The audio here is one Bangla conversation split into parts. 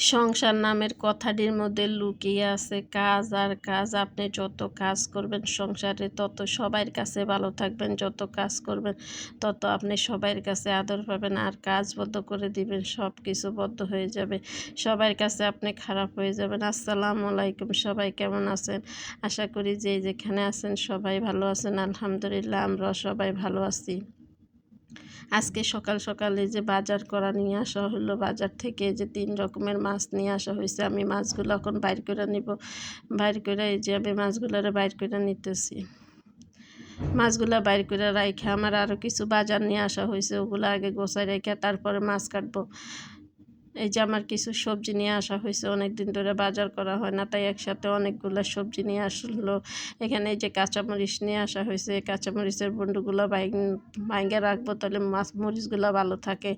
সংসার নামের কথাটির মধ্যে লুকিয়ে আছে, কাজ আর কাজ। আপনি যত কাজ করবেন সংসারে, তত সবার কাছে ভালো থাকবেন। যত কাজ করবেন, তত আপনি সবার কাছে আদর পাবেন আর কাজ বদ্ধ করে দিবেন সব কিছু বদ্ধ হয়ে যাবে। সবার কাছে আপনি খারাপ হয়ে যাবেন। আসসালামু আলাইকুম, সবাই কেমন আছেন? আশা করি যে যেখানে আছেন সবাই ভালো আছেন। আলহামদুলিল্লাহ, আমরা সবাই ভালো আছি। আজকে সকাল সকালে যে বাজার করা নিয়ে আসা হলো, বাজার থেকে যে তিন রকমের মাছ নিয়ে আসা হয়েছে। আমি মাছগুলো এখন বাইর করে নিব। বাইর করে এই যে আমি মাছগুলোরে বাইর করে নিতেছি। মাছগুলো বাইর করে রাইখে আমার আরও কিছু বাজার নিয়ে আসা হয়েছে, ওগুলো আগে গোছায় রেখে তারপরে মাছ কাটবো। এই যে আমার কিছু সবজি নিয়ে আসা হয়েছে অনেক দিন ধরে বাজার করা হয় না, তাই একসাথে অনেকগুলো সবজি নিয়ে আসলো। এখানে এই যে কাঁচামরিচ নিয়ে আসা হয়েছে কাঁচামরিচের বন্ডুগুলো বাইঙ্গে রাখব তাহলে মাছ মরিচগুলো ভালো থাকে।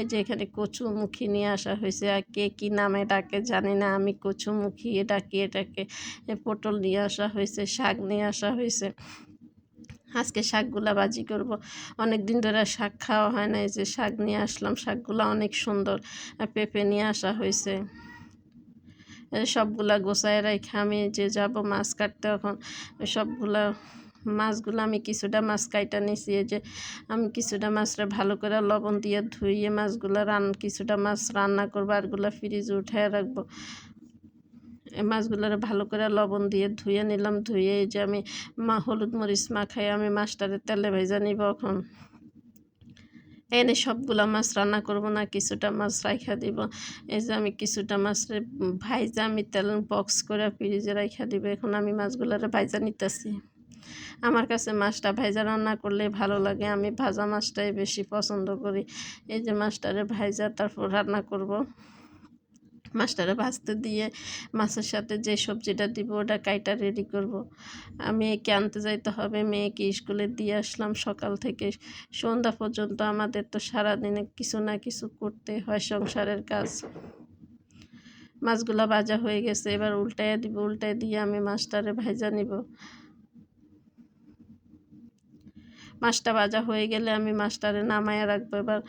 এই যে এখানে কচুমুখী নিয়ে আসা হয়েছে, আর কে কী নামে ডাকে জানি না, আমি কচুমুখী ডাকি এটাকে পটল নিয়ে আসা হয়েছে, শাক নিয়ে আসা হয়েছে। আজকে শাকগুলা বাজি করব। অনেক দিন ধরে শাক খাওয়া হয় না এই যে শাক নিয়ে আসলাম, শাকগুলো অনেক সুন্দর পেঁপে নিয়ে আসা হয়েছে। সবগুলা গোছায় রেখে আমি যে যাব মাছ কাটতে এখন সবগুলা মাছগুলো আমি কিছুটা মাছ কাইটা নিছি যে আমি কিছুটা মাছটা ভালো করে লবণ দিয়ে ধুইয়ে মাছগুলো রান, কিছুটা মাছ রান্না করব, আরগুলো ফ্রিজে উঠায় রাখব। মাছগুলোর ভালো করে লবণ দিয়ে ধুয়ে নিলাম, ধুয়ে এই যে আমি মা হলুদ মরিচ মাখাই, আমি মাছটারে তেলে ভেজা নিব এখন। এনে সবগুলা মাছ রান্না করব না, কিছুটা মাছ রাখা দিব। এই যে আমি কিছুটা মাছ ভাইজা আমি তেল বক্স করে ফ্রিজে রাখা দিব, এখন আমি মাছগুলোরে ভাইজা নিতেছি। আমার কাছে মাছটা ভাইজা রান্না করলে ভালো লাগে, আমি ভাজা মাছটাই বেশি পছন্দ করি। এই যে মাছটারে ভাইজা তারপর রান্না করব। মাছটারে ভাজতে দিয়ে মাছের সাথে যে সবজিটা দিব, ওটা কাইটা রেডি করব। আমি একে আনতে যাইতে হবে, মেয়েকে স্কুলে দিয়ে আসলাম সকাল থেকে। সন্ধ্যা পর্যন্ত আমাদের তো সারাদিনে কিছু না কিছু করতে হয় সংসারের কাজ। মাছগুলো ভাজা হয়ে গেছে, এবার উল্টায় দিব উল্টায় দিয়ে আমি মাছটারে ভাজা নিব। মাছটা ভাজা হয়ে গেলে আমি মাছটারে নামায়া রাখব। এবার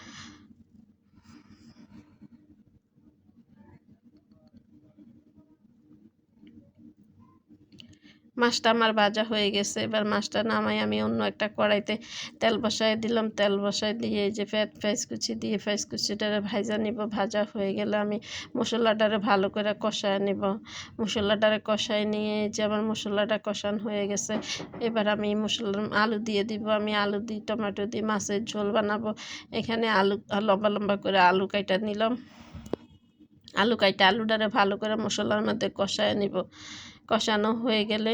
মাছটা আমার ভাজা হয়ে গেছে। এবার মাছটা নামাই আমি অন্য একটা কড়াইতে তেল বসাই দিলাম। তেল বসাই দিয়ে যে ফ্যাট ফ্রাইস কুচি দিয়ে ফ্রাইস কুচিটারে ভাজা নিব। ভাজা হয়ে গেলে আমি মশলাটারে ভালো করে কষায় নিব। মশলাটারে কষায় নিয়ে যে আমার মশলাটা কষান হয়ে গেছে। এবার আমি মশলা আলু দিয়ে দিব। আমি আলু দিই টমেটো দিই মাছের ঝোল বানাবো। এখানে আলু, লম্বা লম্বা করে আলু কাইটা নিলাম। আলু কাইটা আলুটারে ভালো করে মশলার মধ্যে কষায় নিব। কষানো হয়ে গেলে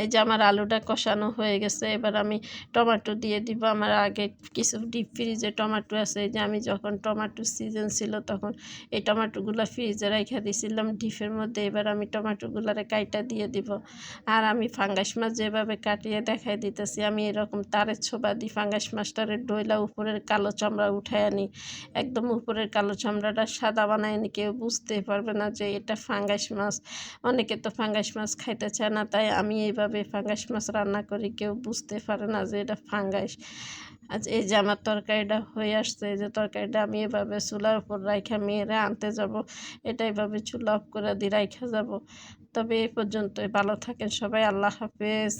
এই যে আমার আলুটা কষানো হয়ে গেছে, এবার আমি টমেটো দিয়ে দিব। আমার আগে কিছু ডিপ ফ্রিজে টমেটো আছে যে আমি যখন টমেটো সিজন ছিল তখন এই টমেটোগুলো ফ্রিজে রেখে দিয়েছিলাম ডিপের মধ্যে, এবার আমি টমেটোগুলারে কাইটা দিয়ে দিব। আর আমি ফাঙ্গাস মাছ যেভাবে কাটিয়ে দেখাই দিতেছি, আমি এরকম তারের ছোবা দিই ফাঙ্গাস মাছটারে ডইলা উপরের কালো চামড়া উঠায় আনি। একদম উপরের কালো চামড়াটা সাদা বানায় নি কেউ বুঝতে পারবে না যে এটা ফাঙ্গাস মাছ। অনেকে তো ফাঙ্গাস মাছ খাইতে চায় না, তাই আমি এইভাবে কীভাবে ফাঙ্গাস মাছ রান্না করি, কেউ বুঝতে পারে না যে এটা ফাঙ্গাস। আজ এই যে আমার তরকারিটা হয়ে আসছে, এই যে তরকারিটা আমি এভাবে চুলার উপর রাইখা মেয়েরা আনতে যাব, এটা এভাবে চুলা অফ করে দিয়ে রাইখা যাব। তবে এই পর্যন্তই, ভালো থাকেন সবাই, আল্লাহ হাফেজ।